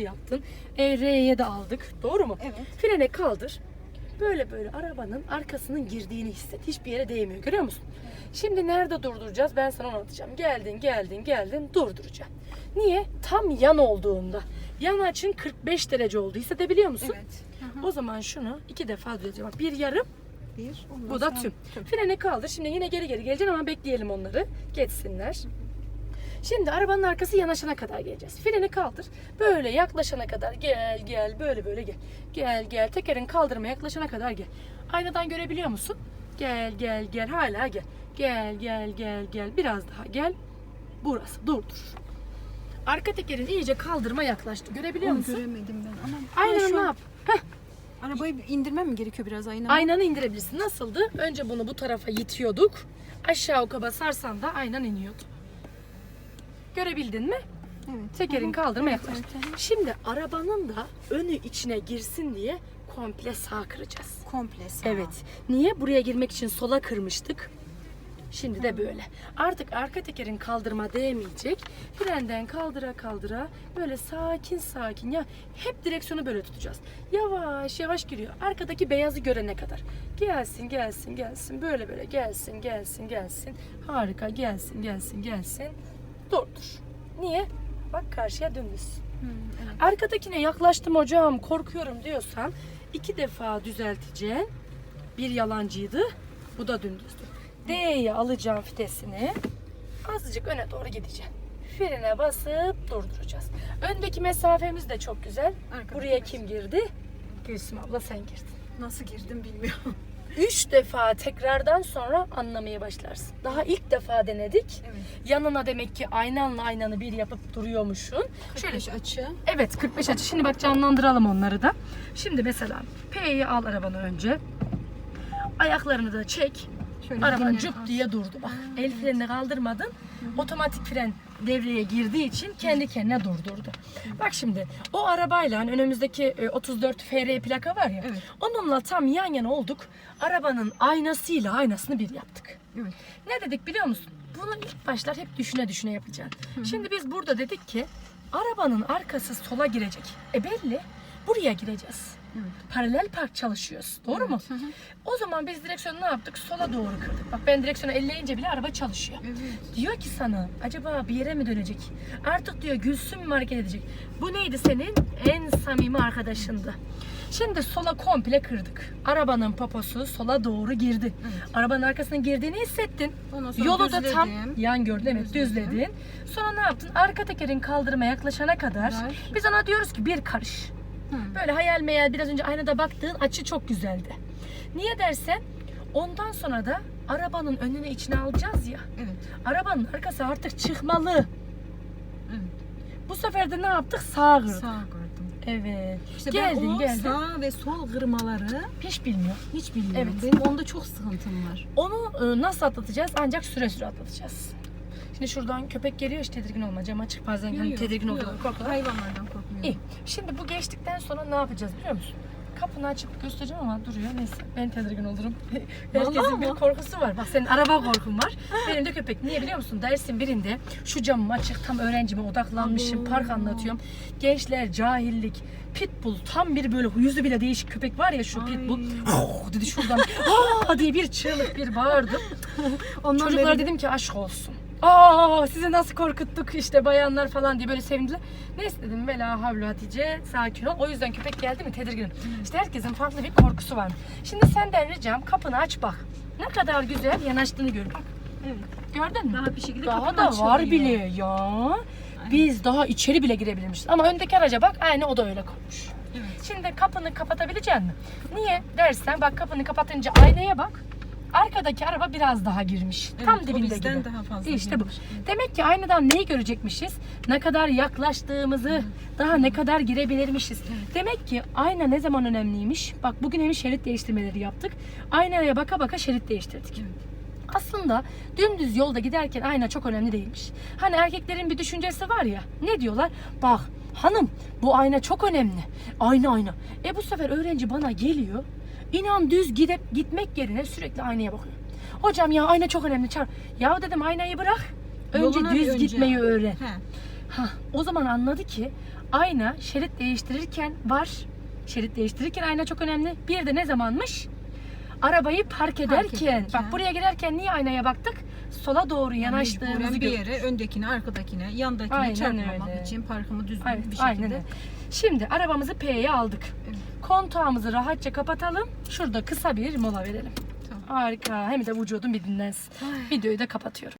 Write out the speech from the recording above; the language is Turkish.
yaptın. E, R'ye de aldık. Doğru mu? Evet. Frene kaldır. Böyle böyle arabanın arkasının girdiğini hisset. Hiçbir yere değmiyor. Görüyor musun? Şimdi nerede durduracağız? Ben sana anlatacağım. Geldin, geldin, geldin. Durduracağım. Niye? Tam yan olduğunda. Yan açın 45 derece oldu. Hissedebiliyor musun? Evet. O zaman şunu iki defa düzelteceğim. Bak bir yarım, Bir. bu da sonra- tüm. Frene kaldır. Şimdi yine geri geri geleceksin ama bekleyelim onları. Geçsinler. Şimdi arabanın arkası yanaşana kadar geleceğiz. Freni kaldır. Böyle yaklaşana kadar gel gel böyle böyle gel. Gel gel tekerin kaldırma yaklaşana kadar gel. Aynadan görebiliyor musun? Gel gel gel hala gel. Gel gel gel gel biraz daha gel. Burası durdur. Arka tekerin iyice kaldırma yaklaştı. Görebiliyor Onu musun? göremedim ben ama. Aynen ne yap? Heh, Arabayı indirmem mi gerekiyor biraz aynı? Aynanı indirebilirsin. Nasıldı? Önce bunu bu tarafa yitiyorduk. Aşağı oka basarsan da aynan iniyordu. Görebildin mi? Evet. Tekerin kaldırma evet. Şimdi arabanın da önü içine girsin diye komple sağ kıracağız. Komple sağ. Evet. Niye? Buraya girmek için sola kırmıştık. Şimdi de böyle. Artık arka tekerin kaldırma değmeyecek. Frenden kaldıra kaldıra böyle sakin sakin ya hep direksiyonu böyle tutacağız. Yavaş yavaş giriyor. Arkadaki beyazı görene kadar. Gelsin gelsin gelsin böyle böyle gelsin gelsin gelsin. Harika gelsin gelsin gelsin. Durdur. Niye? Bak karşıya dümdüz. Hı, evet. Arkadakine yaklaştım hocam korkuyorum diyorsan iki defa düzelteceksin. Bir yalancıydı. Bu da dümdüzdü. D'ye alacağım fitesini. Azıcık öne doğru gideceksin. Frene basıp durduracağız. Öndeki mesafemiz de çok güzel. Arkadaki Buraya kim girdi? Gülsüm abla sen girdin. Nasıl girdim bilmiyorum. Üç defa tekrardan sonra anlamaya başlarsın. Daha ilk defa denedik. Evet. Yanına demek ki aynanla aynanı bir yapıp duruyormuşsun. Şöyle Şöyle açı. Evet 45 açı. Şimdi bak canlandıralım onları da. Şimdi mesela P'yi al arabanı önce. Ayaklarını da çek. Şöyle dinle. cuk diye durdu. Bak el frenini kaldırmadın. Otomatik fren devreye girdiği için kendi kendine durdurdu. Bak şimdi o arabayla önümüzdeki e, 34 FR plaka var ya. Evet. Onunla tam yan yana olduk. Arabanın aynasıyla aynasını bir yaptık. Evet. Ne dedik biliyor musun? Bunu ilk başlar hep düşüne düşüne yapacaksın. Şimdi biz burada dedik ki arabanın arkası sola girecek. E belli. Buraya gireceğiz. Evet. Paralel park çalışıyoruz. Doğru mu? Hı hı. O zaman biz direksiyonu ne yaptık? Sola doğru kırdık. Bak ben direksiyonu elleyince bile araba çalışıyor. Evet. Diyor ki sana acaba bir yere mi dönecek? Artık diyor Gülsüm mü hareket edecek? Bu neydi senin? En samimi arkadaşındı. Şimdi sola komple kırdık. Arabanın poposu sola doğru girdi. Evet. Arabanın arkasına girdiğini hissettin. Yolu da tam düzledim. yan gördün evet Düzledim. düzledin. Sonra ne yaptın? Arka tekerin kaldırıma yaklaşana kadar Kadar. biz ona diyoruz ki bir karış. Hı. Böyle hayal meyal biraz önce aynada baktığın açı çok güzeldi. Niye dersen ondan sonra da arabanın önünü içine alacağız ya. Evet. Arabanın arkası artık çıkmalı. Evet. Bu sefer de ne yaptık? Sağ kırdık. Sağ gördüm. Evet. İşte geldin ben o geldin. sağ ve sol kırmaları Hiç bilmiyor. hiç bilmiyorum. Evet. Benim onda çok sıkıntım var. Onu e, nasıl atlatacağız? Ancak süre süre atlatacağız. Şimdi şuradan köpek geliyor işte tedirgin olma. Cam açık bazen hani tedirgin oluyor. korkuyorlar. Hayvanlardan korkmuyorum. İyi. Şimdi bu geçtikten sonra ne yapacağız biliyor musun? Kapını açıp göstereceğim ama duruyor. Neyse ben tedirgin olurum. Herkesin bir mı? korkusu var. Bak senin araba korkun var. Benim de köpek. Niye biliyor musun? Dersin birinde şu camım açık tam öğrencime odaklanmışım. Park anlatıyorum. Gençler cahillik. Pitbull tam bir böyle yüzü bile değişik köpek var ya şu Ay. pitbull. Oh, dedi şuradan. Aa diye bir çığlık bir bağırdı. Ondan Çocuklara dedim ki aşk olsun. Aa sizi nasıl korkuttuk işte bayanlar falan diye böyle sevindiler. Neyse dedim Vela Havlu Hatice sakin ol. O yüzden köpek geldi mi tedirginim. İşte herkesin farklı bir korkusu var. Şimdi senden ricam kapını aç bak. Ne kadar güzel yanaştığını gör. Bak Evet. gördün mü? Daha bir şekilde Daha kapını da var açılıyor. bile ya. Biz daha içeri bile girebilirmişiz. Ama öndeki araca bak aynı o da öyle koymuş. Evet. Şimdi kapını kapatabilecek misin? Niye dersen bak kapını kapatınca aynaya bak. Arkadaki araba biraz daha girmiş. Tam Evet, o dibinde bizden gibi. daha fazla İşte bu. Evet. Demek ki aynadan neyi görecekmişiz? Ne kadar yaklaştığımızı, daha ne kadar girebilirmişiz. Demek ki ayna ne zaman önemliymiş? Bak bugün hem şerit değiştirmeleri yaptık. Aynaya baka baka şerit değiştirdik. Evet. Aslında dümdüz yolda giderken ayna çok önemli değilmiş. Hani erkeklerin bir düşüncesi var ya. Ne diyorlar? Bak hanım bu ayna çok önemli. Ayna ayna. E bu sefer öğrenci bana geliyor. İnan düz gidip gitmek yerine sürekli aynaya bakıyor. Hocam ya ayna çok önemli. Çar. Ya dedim aynayı bırak. Önce Yoluna düz önce- gitmeyi öğren. He. Ha, o zaman anladı ki ayna şerit değiştirirken var. Şerit değiştirirken ayna çok önemli. Bir de ne zamanmış? Arabayı park ederken. ederken. Bak buraya girerken niye aynaya baktık? Sola doğru yanaştığımızı Mecburen bir yere öndekine, arkadakine, yandakine Aynen çarpmamak öyle. için parkımı düzgün Evet, bir şekilde. aynen. Şimdi arabamızı P'ye aldık. Evet. Kontağımızı rahatça kapatalım. Şurada kısa bir mola verelim. Tamam. Harika. Hem de vücudum bir dinlensin. Ay. Videoyu da kapatıyorum.